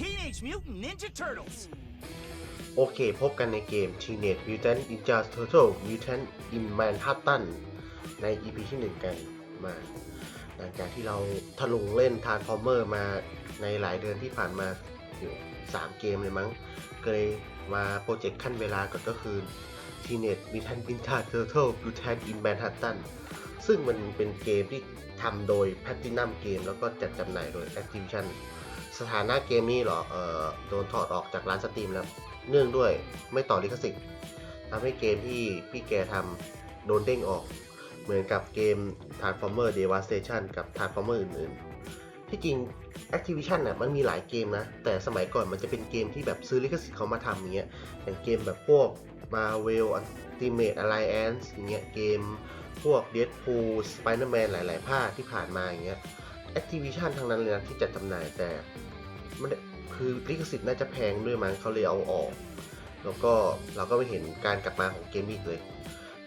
Teenage Mutant Ninja Turtles. โอเค พบกันในเกม Teenage Mutant Ninja Turtles Mutant in Manhattan ใน EP ที่ 1 กันมา หลังจากที่เราทะลุงเล่น Transformer มาในหลายเดือนที่ผ่านมาอยู่3เกมเลยมั้งก็เลยมาโปรเจกต์ขั้นเวลาก่อนก็คือ Teenage Mutant Ninja Turtles Mutant in Manhattan ซึ่งมันเป็นเกมที่ทำโดย Platinum Game แล้วก็จัดจำหน่ายโดย Activision สถานะเกมนี้เหรอเออโดนถอดออกจากร้านสตรีมแล้ว เนื่องด้วยไม่ต่อลิขสิทธิ์ทำให้เกมที่พี่แกทำโดนเด้งออก เหมือนกับเกม Transformer Devastation กับ Transformer อื่นๆ ที่จริง Activision น่ะมันมีหลายเกมนะ แต่สมัยก่อนมันจะเป็นเกมที่แบบซื้อลิขสิทธิ์เขามาทำอย่างเงี้ยอย่างเกมแบบพวก Marvel Ultimate Alliance อย่างเงี้ยเกมพวก Deadpool Spider-Man หลาย ๆ ภาคที่ผ่านมาอย่างเงี้ย Activision ทั้งนั้นเลยนะที่จัดจำหน่ายแต่ มันคือลิขสิทธิ์น่าจะแพงด้วยมั้งเขาเลยเอาออก แล้วก็เราก็ไม่เห็นการกลับมาของเกมอีกเลย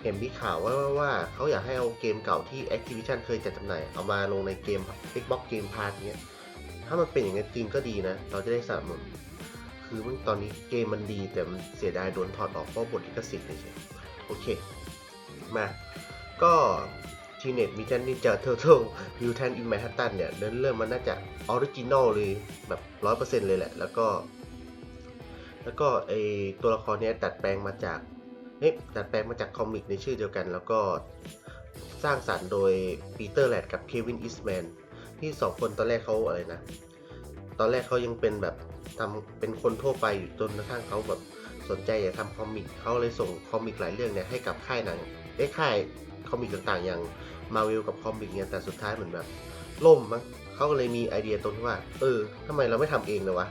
เห็นมีข่าวว่าว่าวาเขาอยากให้เอาเกมเก่าที่ Activision เคยจัดจำหน่ายเอามาลงในเกม Xbox Game Pass เนี้ย ถ้ามันเป็นอย่างนั้นจริงก็ดีนะ เราจะได้สนับสนุนคือมันตอนนี้เกมมันดีแต่มันเสียดายโดนถอดออกเพราะบทลิขสิทธิ์เฉยโอเค มาก็ Teenage Mutant Ninja Turtle Mutant in Manhattan เนี่ยเริ่มเริ่มมันน่าจะ ออริจินอลเลยแบบร้อยเปอร์เซ็นต์เลยแหละ แล้วก็ แล้วก็ไอตัวละครเนี้ยดัดแปลงมาจากเฮ้ยดัดแปลงมาจากคอมิกในชื่อเดียวกัน แล้วก็สร้างสรรค์โดยปีเตอร์แลดกับเควินอิสแมนที่สองคนตอนแรกเขาอะไรนะ ตอนแรกเขายังเป็นแบบทำเป็นคนทั่วไปอยู่จนกระทั่งเขาแบบสนใจอยากทำคอมิกเขาเลยส่งคอมิกหลายเรื่องเนี่ยให้กับค่ายหนังเอ้ค่ายคอมิกต่างๆ อย่างมาวิลกับคอมิกเนี่ยแต่สุดท้ายเหมือนแบบล่มมั้ง เขาก็เลยมีไอเดียตรงที่ว่า เออทำไมเราไม่ทำเองเลยวะ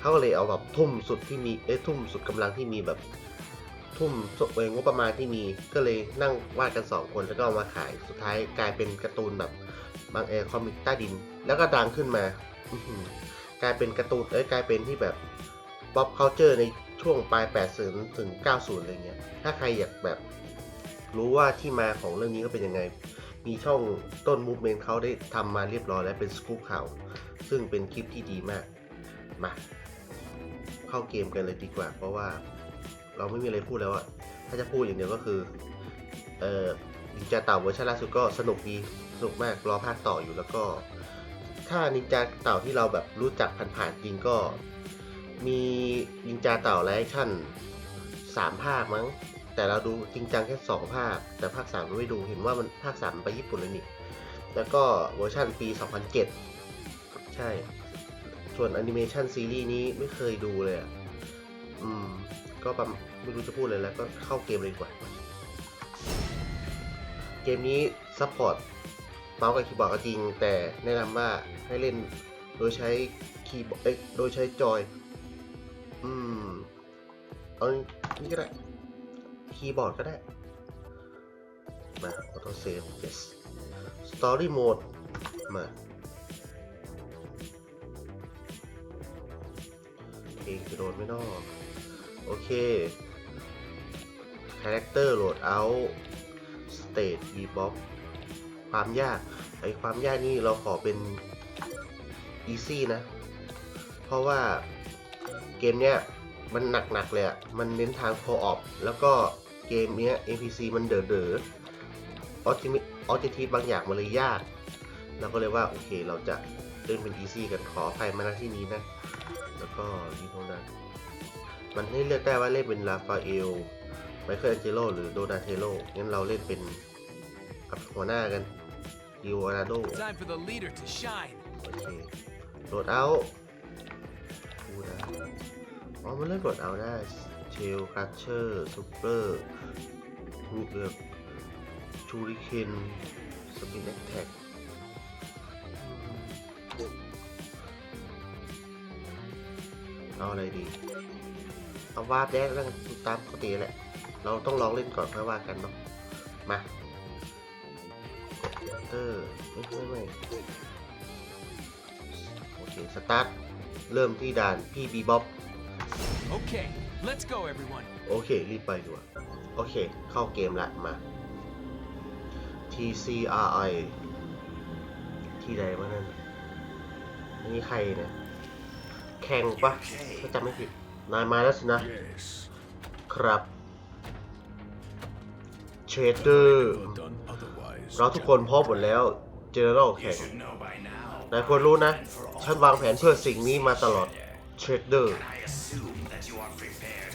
เขาก็เลยเอาแบบทุ่มสุดที่มีเอ้ยทุ่มสุดกำลังที่มีแบบ ทุ่มเองงบประมาณที่มีก็เลยนั่งวาดกันสองคนแล้วก็เอามาขายสุดท้ายกลายเป็นการ์ตูนแบบบางเออคอมิกใต้ดิน แล้วก็ดังขึ้นมาอกลายเป็นการ์ตูนเอ้ยกลายเป็นที่แบบ pop culture ในช่วงปลาย 80 ถึง 90 อะไรเงี้ย ถ้าใครอยากแบบรู้ว่าที่มาของเรื่องนี้ก็เป็นยังไง มีช่องต้นมูฟเมนต์เขาได้ทำมาเรียบร้อยแล้วเป็นสกู๊ปข่าวซึ่งเป็นคลิปที่ดีมาก มา เข้าเกมกันเลยดีกว่า เพราะว่าเราไม่มีอะไรพูดแล้วอะถ้าจะพูดอย่างเดียวก็คือ เอ่อนินจาเต่าเวอร์ชันล่าสุดก็สนุกดีสนุกมากรอภาคต่ออยู่แล้วก็ ถ้านินจาเต่าที่เราแบบรู้จักผ่านๆจริงก็ มีนินจาเต่าไลฟ์ชั่นสามภาคมั้ง แต่เราดูจริงจังแค่สองภาค แต่ภาคสามเราไม่ดูเห็นว่ามันภาคสามไปญี่ปุ่นเลยนี่แล้วก็เวอร์ชันปี 2007 ใช่ ส่วนแอนิเมชันซีรีส์นี้ไม่เคยดูเลยอะ อืม ก็ประไม่รู้จะพูดเลยแล้วก็เข้าเกมเลยดีกว่า เกมนี้ซัพพอร์ตเมาส์กับคีย์บอร์ดก็จริง แต่แนะนำว่าให้เล่นโดยใช้คีย์บอร์ดโดยใช้จอย อืม เอานี่ก็ได้ คีย์บอร์ดก็ได้ มาออโต้เซฟ yes story mode มาเองจะโดนไม่นอกโอเค character load out state debug ความยาก ไอความยากนี่เราขอเป็น easy นะ เพราะว่าเกมเนี้ยมันหนักๆเลยอะมันเน้นทาง co-op แล้วก็ เกมเนี้ย NPC มันเด๋อเด๋อออจิมิออจิทีบางอย่างมันเลยยากเราก็เลยว่าโอเคเราจะเล่นเป็น easy กันขออภัยมาณที่นี้นะ แล้วก็ดีโนนะมันให้เลือกได้ว่าเล่นเป็นลาฟาเอลไมเคิลแองเจโลหรือโดนาเทโลงั้นเราเล่นเป็นกับหัวหน้ากันดิโอนาโด Time for the leader to shine. โอเคโหลดเอาพูดนะอ๋อมันเล่นโหลดเอาได้เชลคัชเชอร์ซูเปอร์ ทูเอือบชูริเคนสปินแอคแท็กเอาอะไรดี เอาวาร์ปแดกแล้วกันตามปกติแหละ เราต้องลองเล่นก่อนค่อยว่ากันเนาะ มาเตอร์ไม่ไม่ไม่โอเค สตาร์ท เริ่มที่ด่านพี่บีบ๊อบ Okay, let's go, everyone. โอเค รีบไปดีกว่า โอเค เข้าเกมละมา TCRI ที่ใดวะนั่นนี่ใครเนี่ย แข่งปะถ้าจำไม่ผิด นายมาแล้วสินะ ครับเชเดอร์เราทุกคนพร้อมหมดแล้ว เจอเราแข่งนายควรรู้นะ ฉันวางแผนเพื่อสิ่งนี้มาตลอดเชเดอร์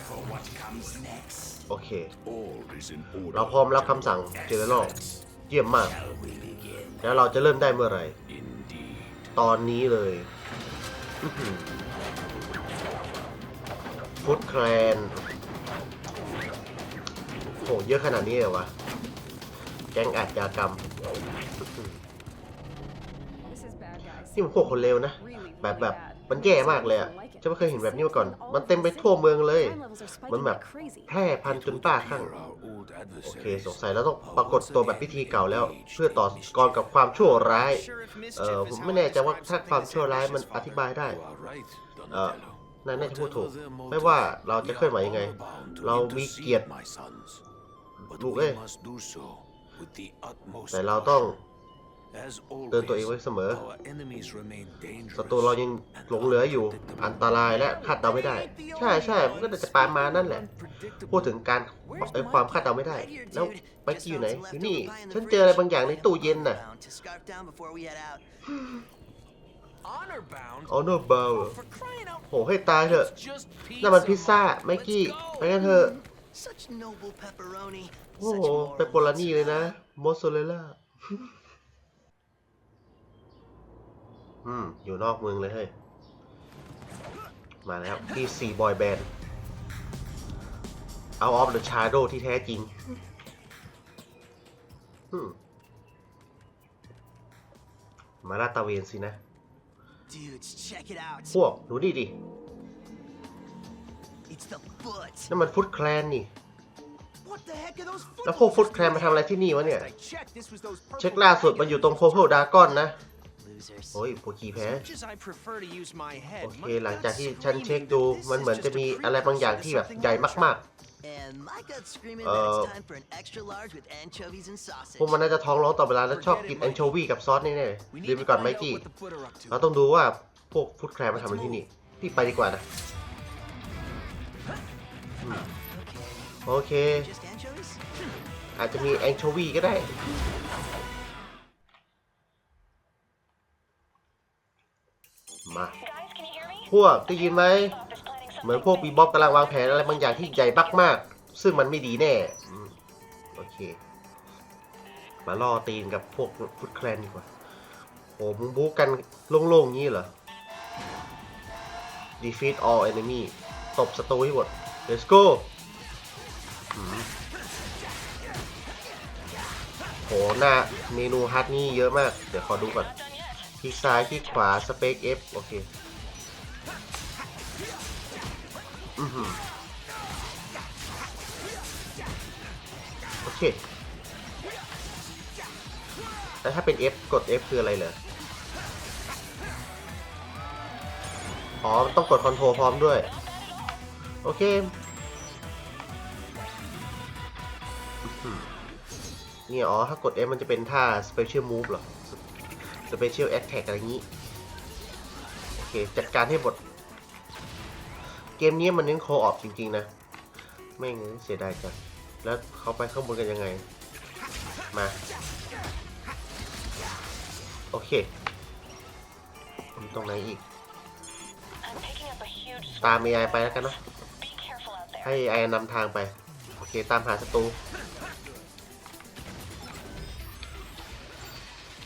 I assume that you are prepared for what comes next. โอเค All is in order. เราพร้อมรับคำสั่งเจเนอเรลเยี่ยมมาก Shall we begin? แล้วเราจะเริ่มได้เมื่อไหร่ Indeed. ตอนนี้เลยฟุตแคลนโหเยอะขนาดนี้เลยวะ แก๊งอาชญากรรม This is bad, guys. นี่มันพวกคนเลวนะ Really, แบบ really แบบ bad. มันแย่มากเลยอะฉันไม่เคยเห็นแบบนี้มาก่อน มันเต็มไปทั่วเมืองเลย มันแบบแพร่พันจนป้าข้างโอเค สงสัยเราต้องปรากฏตัวแบบพิธีเก่าแล้ว เพื่อต่อกรกับความชั่วร้าย เออผมไม่แน่ใจว่าถ้าความชั่วร้ายมันอธิบายได้ เออนายน่าจะพูดถูก ไม่ว่าเราจะเคลื่อนไหวยังไง เรามีเกียรติลูกเอ้ยแต่เราต้อง เตือนตัวเอง always, ไว้เสมอ our enemies remain dangerous ศัตรูเรายังหลงเหลืออยู่ อันตรายและคาดเดาไม่ได้ ใช่ใช่มันก็จะปานมานั่นแหละ พูดถึงการไอ้ความคาดเดาไม่ได้ แล้วไปกี้อยู่ไหนอยู่นี่ ฉันเจออะไรบางอย่างในตู้เย็นน่ะ To scarf down before we head out. Honor bound? ออโนเบล For crying out โหให้ตายเถอะ It's just นั่นมัน pizza, พิซซ่า Mark. ไมกี้ Let's go. ไปกันเถอะ Such noble pepperoni. โอ้โห Such moral เปปโปลานี่เลยนะ มอสโซเรลล่า อืม อยู่นอกเมืองเลยเฮ้ย มาแล้วที่สี่บอยแบนด์เอาออฟเดอะชาโดที่แท้จริง อืม มาลาดตระเวนสินะ Dudes, check it out. พวกดูนี่ดิ It's the foot. นั่นมันฟุตแคลนนี่ What the heck are those แล้วพวกฟุตแคลนมาทำอะไรที่นี่วะเนี่ย I checked, this was those เช็ค purple ล่าสุดมันอยู่ตรงโพเพิลดากอนนะ Losers. โอ้ยพวกขี้แพ้ As I prefer to use my head. โอเค my หลังจาก gut's ที่ฉัน screaming เช็ค that ดู this มันเหมือน is จะ just มี a อะไรบางอย่าง precursor ที่ to แบบ something ใหญ่ more มาก And my gut's screaming Uh, that it's time for an extra large with anchovies and ๆ sausage. พวกมันน่าจะท้องร้องต่อเวลาและชอบกินแอนโชวีกับซอสแน่ We ๆ need ลืม to ไปก่อน find ไม out กี้ what the foot are up to. เราต้องดูว่าพวกฟุตแคร์มาทำอะไรที่นี่พี่ไปดีกว่านะ โอเค Just anchovies? อาจจะมีแอนโชวีก็ได้ พวกได้ยินไหม เหมือนพวกบีบ๊อบกำลังวางแผนอะไรบางอย่างที่ใหญ่มากๆซึ่งมันไม่ดีแน่โอเค มาล่อตีนกับพวกฟุตแคลนดีกว่าโอ้มึงบู๊กันโล่งๆงี้เหรอ defeat all enemy ตบศัตรูให้หมด let's go อืมโหหน้าเมนูฮัทนี่เยอะมาก เดี๋ยวขอดูก่อนคลิกซ้ายคลิกขวาสเปค F โอเค โอเค แล้วถ้าเป็น F กด F คืออะไรเหรอ อ๋อ ต้องกดคอนโทรลพร้อมด้วย โอเคเนี่ยอ๋อ ถ้ากด F มันจะเป็นท่า Special Move เหรอ Special Attack อะไรอย่างนี้ โอเค จัดการให้หมด เกมนี้มันเน้นโคออฟจริง ๆ นะ ไม่งั้นเสียดายจังแล้วเขาไปข้างบนกันยังไง มา โอเคมีตรงไหนอีก ตามไอไปแล้วกันนะ ให้ไอนำทางไป โอเค ตามหาศัตรู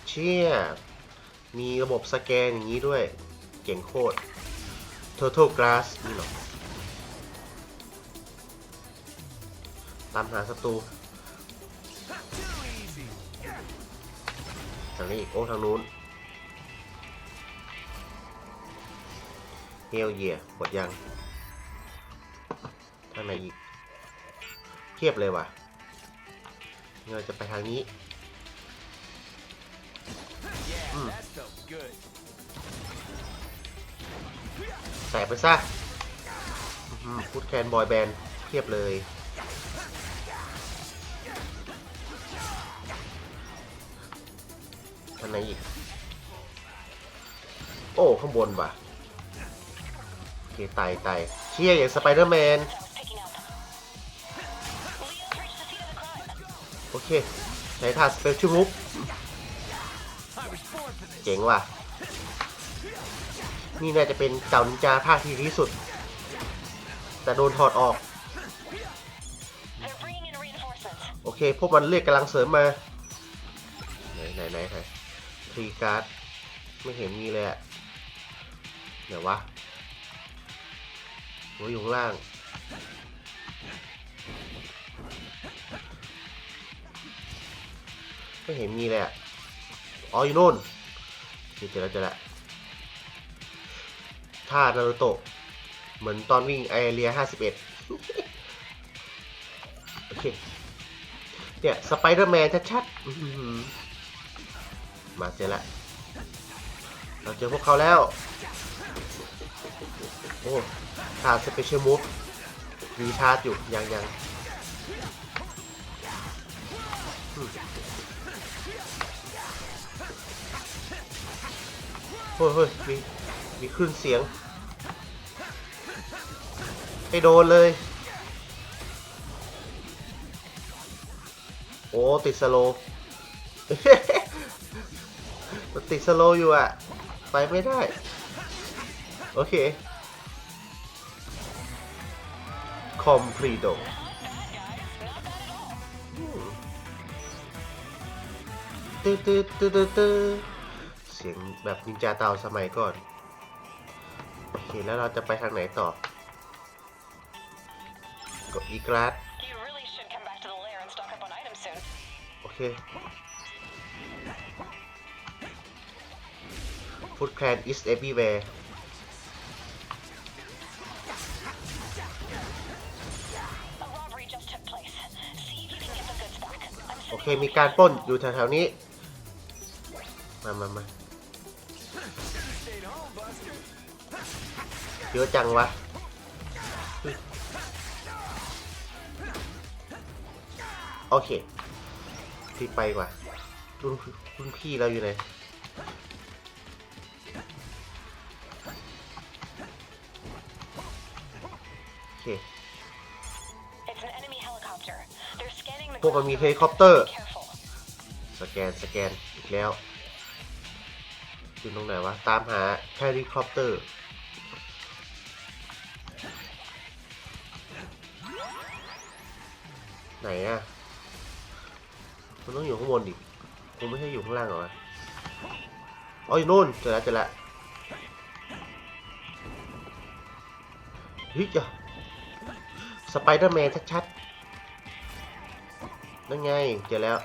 เชี่ย มีระบบสแกนอย่างนี้ด้วยเจ๋งโคตร Total Glass นี่เหรอ ตามหาศัตรูทางนี้อีก โอ้ ทางนู้นเฮลเยียหมดยัง ทางไหนอีก เทียบเลยว่ะเราจะไปทางนี้ Yeah, แตกไปซะพูดแคนบอยแบนด์เทียบเลยทางไหนอีก โอ้ ข้างบนว่ะเคไต่ไต่เชี่ยอย่างสไปเดอร์แมน โอเค ใช้ท่าสเปเชียลมุกเจ๋งว่ะ นี่น่าจะเป็นเก่านินจาภาคที่ดีที่สุด แต่โดนถอดออก โอเค พวกมันเรียกกำลังเสริมมา ไหนไหนไหนไหนทรีการ์ด ไม่เห็นมีเลยอะเดี๋ยววะโอ้ยอยู่ข้างล่าง ไม่เห็นมีเลยอะอ๋ออยู่นู่นนี่เจอแล้วเจอแล้ว ท่านารูโตะ เหมือนตอนวิ่งไอเรีย51โอเค เนี่ย สไปเดอร์แมนชัดๆมาเจอละเราเจอพวกเขาแล้ว โอ้ขาดสเปเชียลมูฟรีชาร์จอยู่ ยังยังเฮ้ยเฮ้ยมี มีคลื่นเสียงให้โดนเลย โอ้ ติดสโลว์มันติดสโลว์อยู่อะไปไม่ได้ โอเค คอมพลีโดตื้อตื้อตื้อตื้อตื้อเสียงแบบนินจาเตาสมัยก่อน โอเค แล้วเราจะไปทางไหนต่อ กดอีกราด You really should come back to the lair and stock up on items soon. โอเค Foot Clan is everywhere A robbery just took place. See if you can get the goods back. I'm โอ sending เค มีการปล้นอยู่แถวๆนี้ มามามา เยอะจังวะโอเคที่ไปกว่ารุ่นรุ่นพี่เราอยู่ไหนโอเคพวกมันมีเฮลิคอปเตอร์ สแกน สแกน อีกแล้วอยู่ตรงไหนวะ ตามหาเฮลิคอปเตอร์ ไหนอะมันต้องอยู่ข้างบนดิคงไม่ใช่อยู่ข้างล่างหรอวะอ๋ออยู่นู่นเจอแล้วเจอแล้วเฮ้ยจ้ะสไปเดอร์แมนชัดๆนั่นไงเจอแล้ว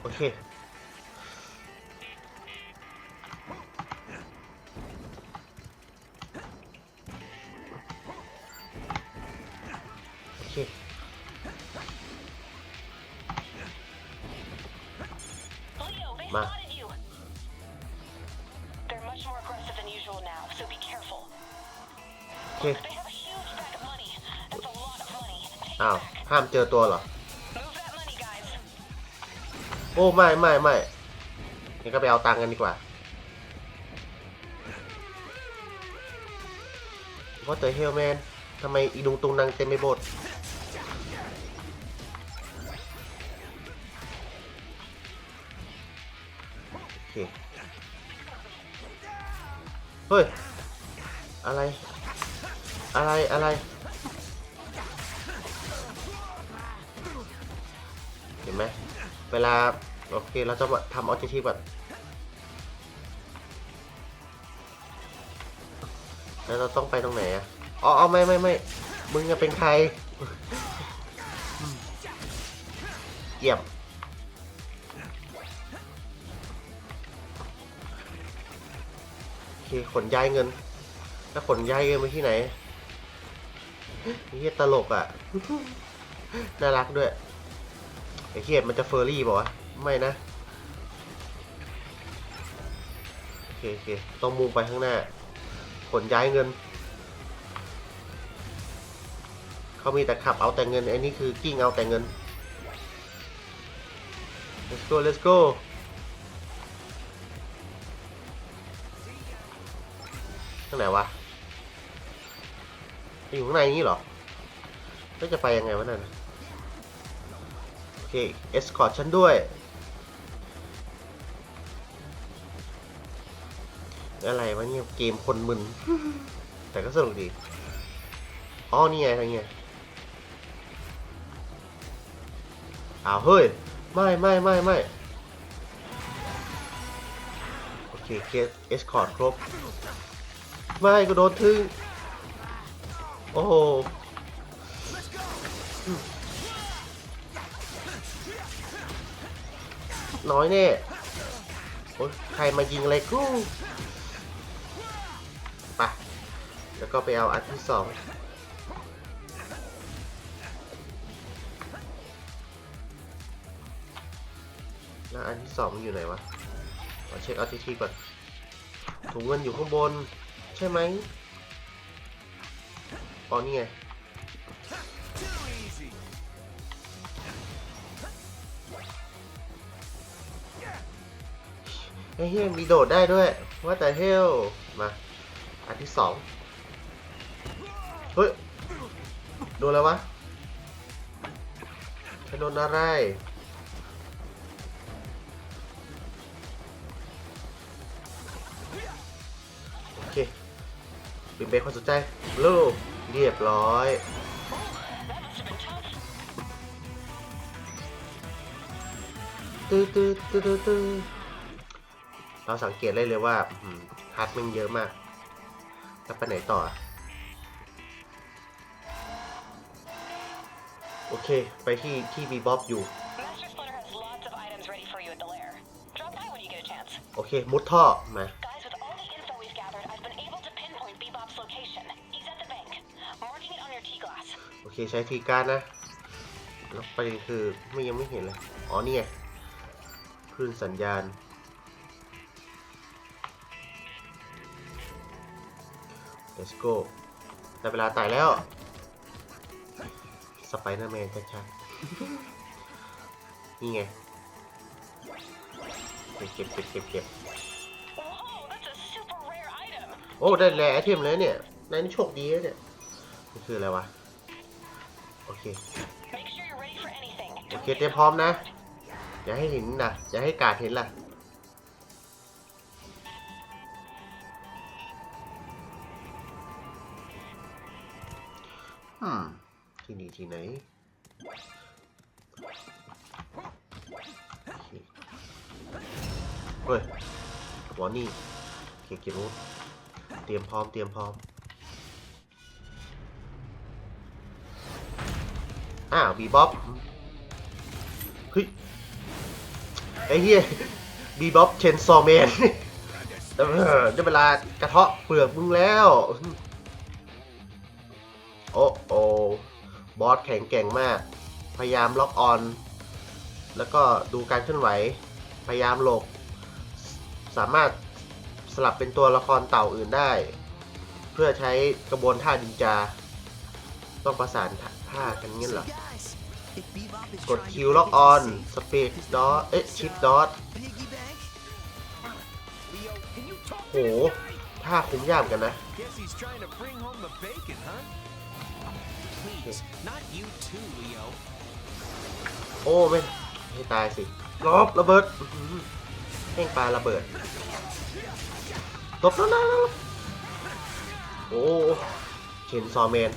โอเค of money. That's a lot of money. Take อ้าว it back. ห้ามเจอตัวเหรอ Move that money, guys. โอ้ ไม่ไม่ไม่งั้นก็ไปเอาตังค์กันดีกว่าว่าเตอร์เฮลแมนทำไมอีดุงตุงนางเต็มไปหมด เฮ้ย อะไร อะไร อะไร เห็นไหม เวลา โอเค เราจะทำออเจกตีฟก่อนแล้วเราต้องไปตรงไหนอะอ๋ออ๋อไม่ไม่ไม่ มึงจะเป็นใคร เยี่ยม เคขนย้ายเงินถ้าขนย้ายเงินไปที่ไหนนี่ตลกอะ น่ารักด้วยไอ้เขียมันจะเฟอร์รี่บอกวะไม่นะ โอเคโอเคต้องมุ่งไปข้างหน้า ขนย้ายเงิน เขามีแต่ขับเอาแต่เงินไอ้นี่คือกิ้งเอาแต่เงิน let's go let's go ข้างไหนวะอยู่ข้างในนี้เหรอแล้วจะไปยังไงวะนั่นโอเค escort ฉันด้วยอะไรวะเนี่ยเกมคนมึน แต่ก็สนุกดีอ๋อนี่ไงทางเนี้ยอ้าวเฮ้ย ไม่ไม่ไม่ไม่โอเคเคสเอสคอร์ดครบ ไม่ก็โดนทึ่ง โอ้โหน้อยแน่โอ้ยใครมายิงอะไรกูไปแล้วก็ไปเอาอันที่สองแล้วอันที่สองมันอยู่ไหนวะขอเช็คเอาทีทีก่อนถุงเงินอยู่ข้างบน ใช่ไหมอ๋อนี่ไงเฮ้เฮ้ยมีโดดได้ด้วย ว่าแต่เฮลมา อันที่สองเฮ้ย โดนแล้ววะฉันโดนอะไร ปิดเบรกคนสนใจลูกเรียบร้อย ตื้อตื้อตื้อตื้อตื้อเราสังเกตได้เลยว่าอืมฮาร์ดมันเยอะมาก แล้วไปไหนต่ออะโอเค ไปที่ที่บีบ๊อบอยู่ Master Splinter has lots of items ready for you at the lair. Drop by when you get a chance. โอเค มุดท่อมา ใช้ทีการดนะ แล้วประเด็นคือไม่ยังไม่เห็นเลย อ๋อนี่ไงคลื่นสัญญาณ let's go ได้เวลาตายแล้วสไปเดอร์แมนชัดๆนี่ไง เก็บเก็บเก็บเก็บเก็บโอ้ ได้แรไอเทมเลยเนี่ยนายนี่โชคดีนะเนี่ยนี่คืออะไรวะ โอเค Make sure you're ready for anything. โอ Don't เค get เตรียมพร้อมนะ อย่าให้เห็นนะอย่าให้กาดเห็นล่ะอืมที่นี่ที่ไหนโอเคเฮ้ยหัวนี่โอเคเก็บอาวุธเตรียมพร้อม เตรียมพร้อม อ้าวบีบ๊อบเฮ้ยไอ้เหี้ยบีบ๊อบเชนซอแมนได้เวลากระเทาะเปลือกมึงแล้ว โอ้โอบอสแข็งแกร่งมาก พยายามล็อกออน แล้วก็ดูการเคลื่อนไหว พยายามหลบ สามารถสลับเป็นตัวละครเต่าอื่นได้ เพื่อใช้กระบวนท่าดินจา ต้องประสานท่ากันเงี้ยเหรอกดคิวล็อกออนสปีดดอสเอ๊ะชิปดอสโหท่าคุ้มยามกันนะโอ้ไม่ให้ตายสิลบระเบิดแห่งปลาระเบิดลบแล้วนะโอ้เข็นซอแมน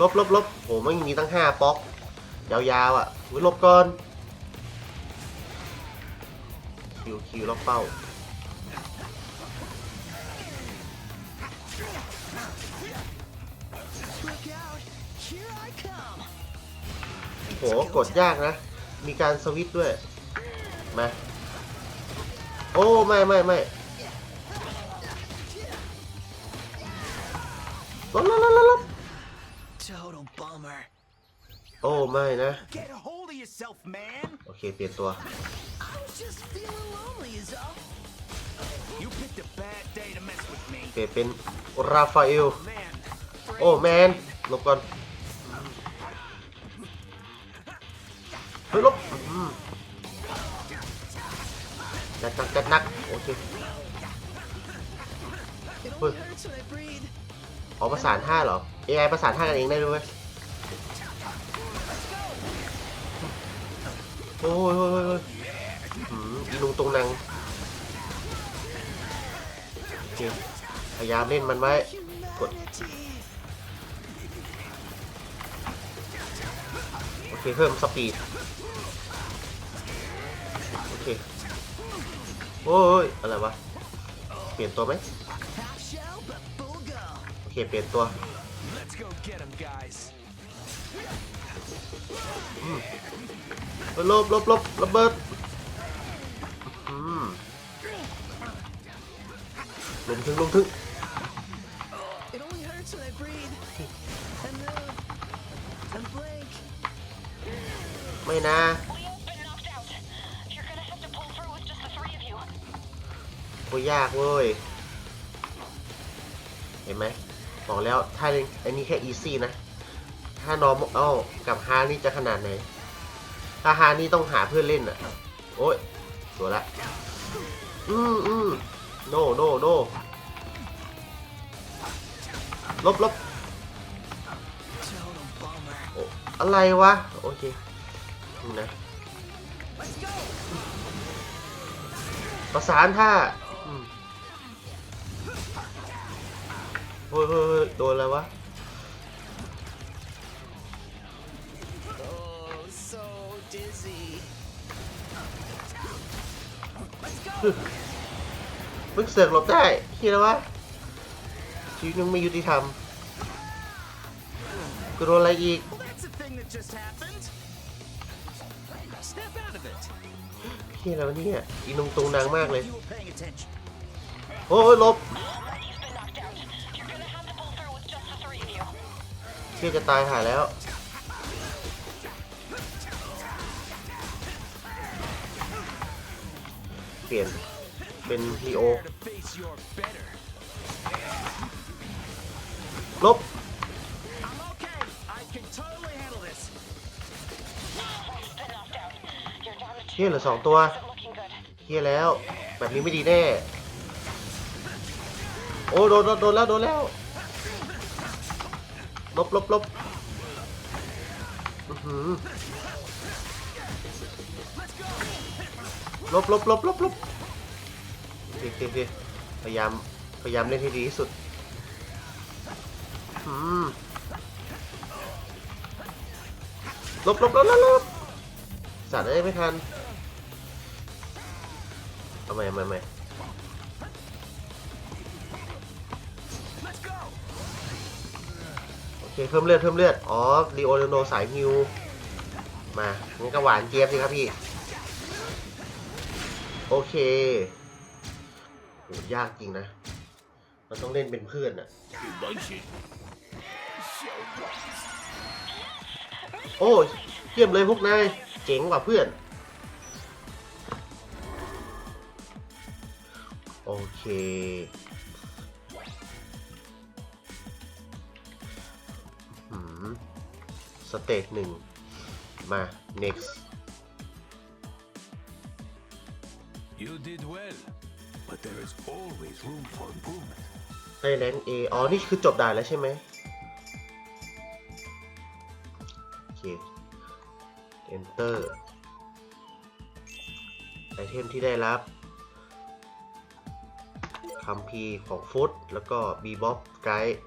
ลบลบลบโหไม่มีตั้งห้าป๊อก ยาวๆอะวิลบก่อนคิวคิวล็อกเป้าโหกดยากนะ มีการสวิตช์ด้วย มา โอ้ ไม่ไม่ไม่ ลบลบลบลบลบ Total bummer. โอ้ไม่นะ Get a hold of yourself, man. โอเค เปลี่ยนตัว I was just feeling lonely is all. You picked a bad day to mess with me. เปลี่ยนเป็นราฟาเอล Man, for โอ้แมนหลบก่อนเฮ้ยหลบอืมจัดหนักจัดหนักโอเค It Ui. only hurts when I breathe. ออประสานท่าเหรอ AI ประสานท่ากันเองได้ด้วยโอ้ยโอ้ยโอ้ยอีลุงตรงนังโอเคพยายามเล่นมันไว้ กด โอเค เพิ่มสปีด โอเค โอ้ย อะไรวะ เปลี่ยนตัวไหม เคเปลี่ยนตัว Let's go get him, guys. ลบลบลบระเบิดอืมลงถึงลงถึง It only hurts when I breathe. And move. And blink. ไม่นะ Leo's been knocked out. You're gonna have to pull through with just the three of you. โคตรยากเว้ย เห็นไหม บอกแล้วถ้าอันนี้แค่ easy นะ ถ้านอมเอ้ากับฮานี่จะขนาดไหน ถ้าฮานี่ต้องหาเพื่อนเล่นอะ โอ้ยตัวละ อืมอืม no no no ลบลบ Total bummer. โอ้อะไรวะ โอเคนี่นะ Let's go. ประสานท่า ฮ้ยโดนอะไรวะมึงเสือกหลบได้คิดแล้ววะชีวิตมึงไม่ยุติธรรมกูโดนอะไรอีกพี่แล้วเนี่ยอีนุ่งตรงนางมากเลย โอ้ยหลบ ชื่อจะตายหายแล้ว เปลี่ยนเป็นพีโอลบเฮียเหลือสองตัวเฮียแล้ว แบบนี้ไม่ดีแน่ โอ้โดนโดนแล้ว โดนแล้ว ลบลบลบลบลบลบลบลบโอเคโอเคโอเคพยายาม พยายามเล่นให้ดีที่สุดลบลบลบลบลบสัตว์ได้ไม่ทันเอาใหม่เอาใหม่ เคเพิ่มเลือดเพิ่มเลือด อ๋อรีโอเรโนสายฮิว มางั้นก็หวานเจี๊ยบสิครับพี่ โอเคโหยากจริงนะ มันต้องเล่นเป็นเพื่อนอะโอ้ยเยี่ยมเลยพวกนาย เจ๋งกว่าเพื่อน โอเค สเตจหนึ่งมา next You did well, but there is always room for improvement. ได้แรง A อ๋อ นี่คือจบด่านแล้วใช่ไหมโอเค enter ไอเทมที่ได้รับคัมภีร์ของฟุตแล้วก็บีบ๊อบไกด์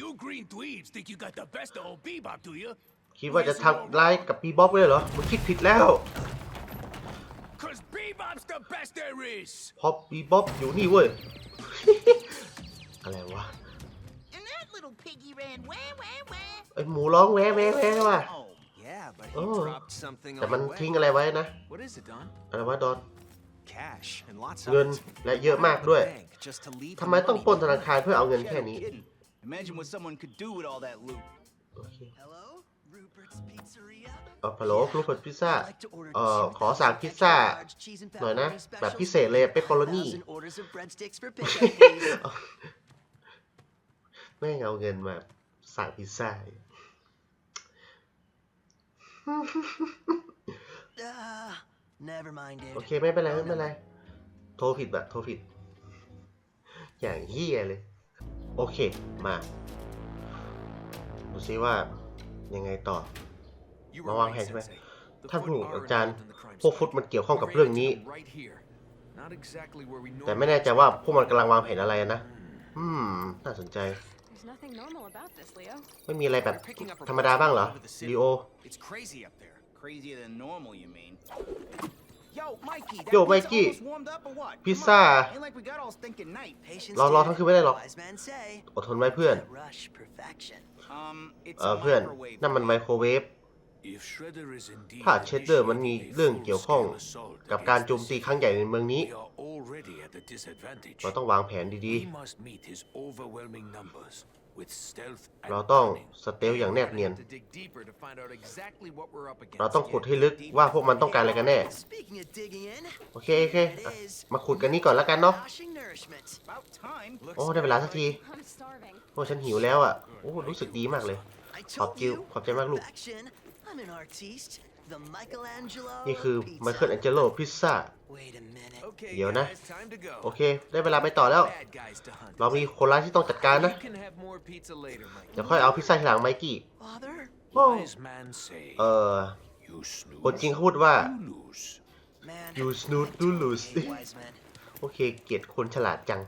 You green dweebs think you got the best of old Bebop, do you? คิดว่าจะทำร้ายกับบีบ๊อบเลยเหรอมึงคิดผิดแล้ว Cause Bebop's the best there is! เพราะบีบ๊อบอยู่นี่เว้ย อะไรวะ And that little piggy ran wah wah wah. ไอหมูร้องแวะแวะแวะว่ะ Oh, yeah, but he Oh. dropped something แต่ on มัน the way. ทิ้งอะไรไว้นะ What is it, Don? อะไรวะดอน Cash and lots เงิน of it. และเยอะมากด้วย Bank just to leave ทำไมต้องปล้นธนาคารเพื่อเอาเงิน Yeah, แค่ no นี้ kidding. Imagine what someone could do with all that loot. โอเค Hello, Rupert Pizzeria. เออฮัลโหลครูฝึกพิซซ่า I'd like to order เอ่อ two ขอสั่งพิซซ่า extra large cheese and หน่อยนะ pepperoni แบบพิ specials เศษเลยเปปเปอโร and นี่1,000 orders of breadsticks for pickup, please. แม่งเอาเงินมาสั่งพิซซ่า Ah, never mind, dude. โอเค ไม่เป็นไร ไม่เป็นไร โทรผิดแบบ โทรผิด อย่างเฮียเลย โอเค มาดูซิว่ายังไงต่อ You มาวางแผนใช่ไหม Sensei. The ท่าน Foot ผู้ are อาจารย์ involved in the crime พวกฟุต scene. มันเกี่ยวข้องกับ We เรื่อง ran นี้ into them right here. Not exactly where we แต่ไม่ normally แน่ใจว่าพวกมันกำลังวางแผนอะไรนะ อืม น่าสนใจ There's nothing normal about this, Leo. ไม่มีอะไรแบบ We're picking up ธรรมดาบ้างเหรอ reports all over the ลี city. โอ It's crazy up there. Crazier than normal, you mean? Yo, Mikey. That Yo, pizza Mikey. almost warmed up or what? Come Pizza. on. Ain't like we got all stinking night. Patience, รอรอ dude. ทั้งคืนไม่ได้หรอก Wise men say, อดทนไว้เพื่อน "Can't rush perfection." Um, it's เออ a เพื่อน microwave. นั่นมันไมโครเวฟ If Shredder is indeed ถ้าเชดเดอร์มันมี initiating a เรื่องเกี่ยวข้อง full-scale assault กับการ against โจมตีครั้งใหญ่ในเมืองนี้ We are already at a disadvantage. เราต้องวางแผนดี We must meet his overwhelming numbers with stealth ๆ and เราต้อง cunning. สเตลอย่างแนบเนียน To dig deeper to find out exactly what we're up against. เราต้องขุดให้ลึกว่าพวกมันต้องการอะไรกันแน่ Speaking of digging in, โอเคโอเคอะมาขุดกันนี่ก่อนแล้วกันเนาะ nourishing nourishment. About time. โอ้ได้เวลาสักที I'm starving. โอ้ฉันหิวแล้วอะ โอ้รู้สึกดีมากเลย I ขอบ told จิว you, ขอบใจมากลูก perfection. I'm an artiste. The Michelangelo นี่คือ pizza. ไมเคิลแองเจโลพิซซ่า Wait a minute. Okay, เดี๋ยวนะ guys, time to go. โอเค ได้เวลาไปต่อแล้ว Bad guys to hunt. เรามีคนร้ายที่ต้องจัดการนะ You can have more pizza later, Mike. เดี๋ยวค่อยเอาพิซซ่าทีหลังไมกี้ Father? โอ้ Wise man say, เออ you snooze, คนจริงเขาพูดว่า you lose. Man. You snooze, you lose. Hey, wise man. โอเค เกลียดคนฉลาดจัง